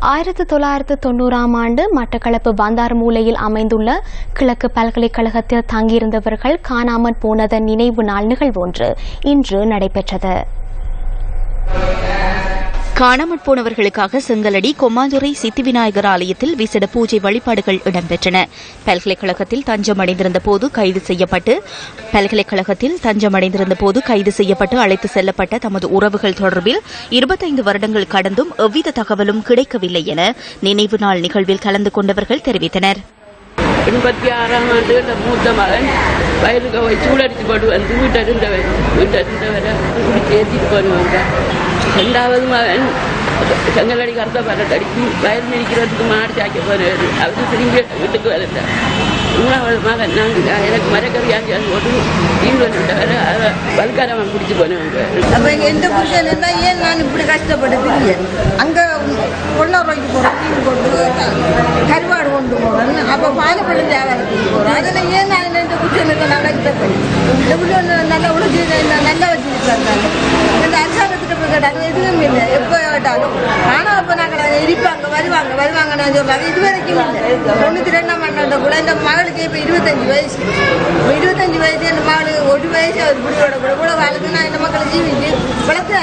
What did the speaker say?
ஆயிரத்தி தொள்ளாயிரத்து தொண்ணூறாம் ஆண்டு மட்டக்களப்பு பந்தார் மூலையில் அமைந்துள்ள கிழக்கு பல்கலைக்கழகத்தில் தங்கியிருந்தவர்கள் காணாமற் போனதன் நினைவு நாள் நிகழ்வு ஒன்று இன்று நடைபெற்றது. காணாமற் போனவர்களுக்காக செங்கலடி கொம்மாந்துறை சித்தி விநாயகர் ஆலயத்தில் விசேட பூஜை வழிபாடுகள் இடம்பெற்றன. பல்கலைக்கழகத்தில் தஞ்சம் அடைந்திருந்த போது கைது செய்யப்பட்டு பல்கலைக்கழகத்தில் தஞ்சம் அடைந்திருந்த போது கைது செய்யப்பட்டு அழைத்து செல்லப்பட்ட தமது உறவுகள் தொடர்பில் இருபத்தைந்து வருடங்கள் கடந்தும் எவ்வித தகவலும் கிடைக்கவில்லை என நினைவு நாள் நிகழ்வில் கலந்து கொண்டவர்கள் தெரிவித்தனர். எண்பத்தி ஆறாம் ஆண்டு மூத்த மகன் வயலுக்கு போய் சூடடிச்சு போட்டு வந்து வீட்டை இருந்தவன் வீட்டை இருந்தவரை குடிச்சு ஏற்றிட்டு போடுவாங்க ரெண்டாவது மகன் செங்கலடி கருத்த பரட்டடிக்கு வயல் மிதிக்கிறதுக்கு மாடு சாய்க்க போனார் அவர் திரும்பி வீட்டுக்கு வரல மூணாவது மகன் நாங்கள் எனக்கு மரக்கறி மரக்கறியாஞ்சி போட்டு தீண்டு வந்துட்டவரை அதை வல்காரவன் பிடிச்சி போனவங்க அப்போ எங்கள் எந்த புருஷன் இருந்தால் ஏன் நான் இப்படி கஷ்டப்பட்டு திரியேன் அங்கே பொண்ணூறுவாய்க்கு போகிறேன் மீன் கொண்டு கருவாடு கொண்டு போகிறேன் அப்போ பாலப்பள்ளம் தேவை போகிறேன் அதில் ஏன் நான் இந்த புருஷன் இருக்க நான் கஷ்டப்படி இந்த நல்லா உழைச்சி நல்லா இந்த அரசாங்கத்துக்கு கேட்டாங்க எதுவும் இல்லை எப்போ கேட்டாலும் ஆனால் அப்போ நாங்கள் இருப்பாங்க வருவாங்க வருவாங்க நான் சொல்கிறாங்க இது வரைக்கும் இல்லை தொண்ணூற்றி ரெண்டாம் ஆண்டு கூட இந்த மகளுக்கு இப்போ இருபத்தஞ்சு வயசு இப்போ இருபத்தஞ்சு வயசு இந்த மகளுக்கு ஒரு வயசு அவர் பிடிவோட கூட கூட வாழ்க்கை நான் இந்த மக்களை ஜீவிச்சு வளர்த்து